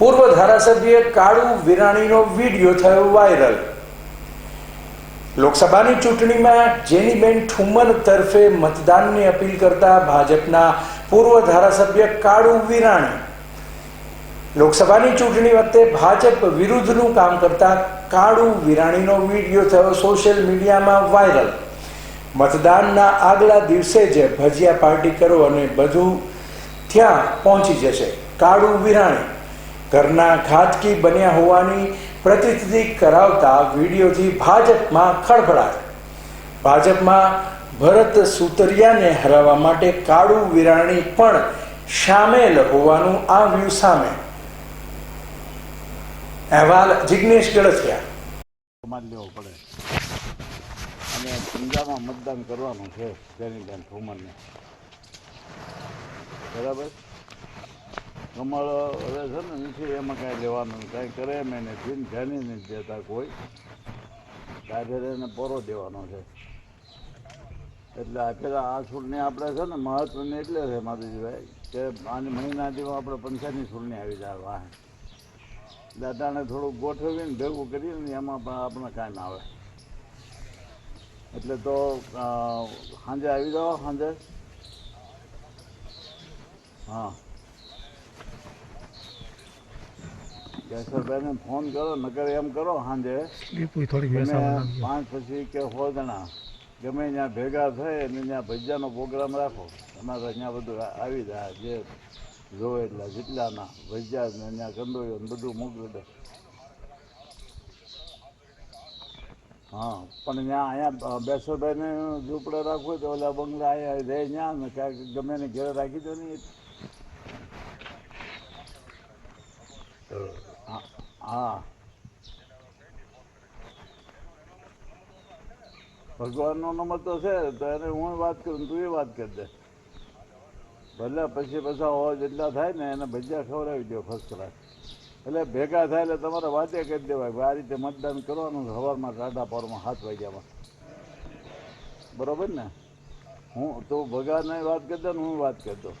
પૂર્વ ધારાસભ્ય કાળુ વિરાણીનો વીડિયો થયો વાયરલ. લોકસભાની ચૂંટણીમાં જેનીબેન ઠુમ્મર તરફે મતદાનની અપીલ કરતા ભાજપના પૂર્વ ધારાસભ્ય કાળુ વિરાણી. લોકસભાની ચૂંટણી વખતે ભાજપ વિરુદ્ધનું કામ કરતા કાળુ વિરાણીનો વીડિયો થયો સોશિયલ મીડિયામાં વાયરલ. મતદાનના આગલા દિવસે જ ભજીયા પાર્ટી કરો અને બધું ત્યાં પહોંચી જશે. કાળુ વિરાણી ઘરના ઘાતકી બન્યા હોવાની પ્રતિનિધિ કરાવતા વિડીયોથી ભાજપમાં ખળભળાટ. ભાજપમાં ભરત સુતરિયાને હરાવવા માટે કાળુ વિરાણી પણ સામેલ હોવાનું આવ્યું સામે. અહેવાલ જિગ્નેશ ગળથિયા. લેવો પડે. અને પંજાબમાં મતદાન કરવાનું છે જેનીબેન ઠુમરને. બરાબર? કમળ હવે છે ને નથી એમાં કાંઈ લેવાનું કાંઈ કરે એમ ધીન ધ્યાની નથી દેતા કોઈ. ડાયરેક્ટ એને પોરો દેવાનો છે. એટલે આ પેલા આ ચૂંટણી આપણે છે ને મહત્વની એટલે છે માધુજીભાઈ, કે આની મહિનાથીમાં આપણે પંચાયતની ચૂંટણી આવી જાય વાહે. દાદાને થોડુંક ગોઠવીને ભેગું કરીએ ને એમાં પણ આપણે કાંઈ ના આવે. એટલે તો સાંજે આવી જાઓ, સાંજે. હા. કેશરભાઈને ફોન કરો નકર એમ કરો સાંજે. પાંચ પછી કે હોદણા ગમે ત્યાં ભેગા થઈ અને ત્યાં ભજીયાનો પ્રોગ્રામ રાખો. અમારે અહીંયા બધું આવી જાય જે જોવે એટલા જેટલાના ભજીયા ને ત્યાં કંદોયો ને બધું મોકલી દે. હા પણ ત્યાં અહીંયા બેસરભાઈને ઝૂંપડે રાખવું તો ઓલા બંગલા અહીંયા રહે ત્યાં ને ક્યાંક ગમે ને ઘેરે રાખી દો ને. હા. ભગવાનનો નંબર તો છે, તો એને હું વાત કરું તું એ વાત કરી દે. ભલે પછી પાછા હો જેટલા થાય ને એને ભજીયા ખવડાવી દો ફર્સ્ટ ક્લાસ એટલે ભેગા થાય એટલે તમારે વાતે કરી દેવાય આ રીતે મતદાન કરવાનું સવારમાં ટાટા પોરમાં સાત વાગ્યામાં. બરોબર ને? હું, તું ભગાને વાત કરી દે ને હું વાત કરી દઉં.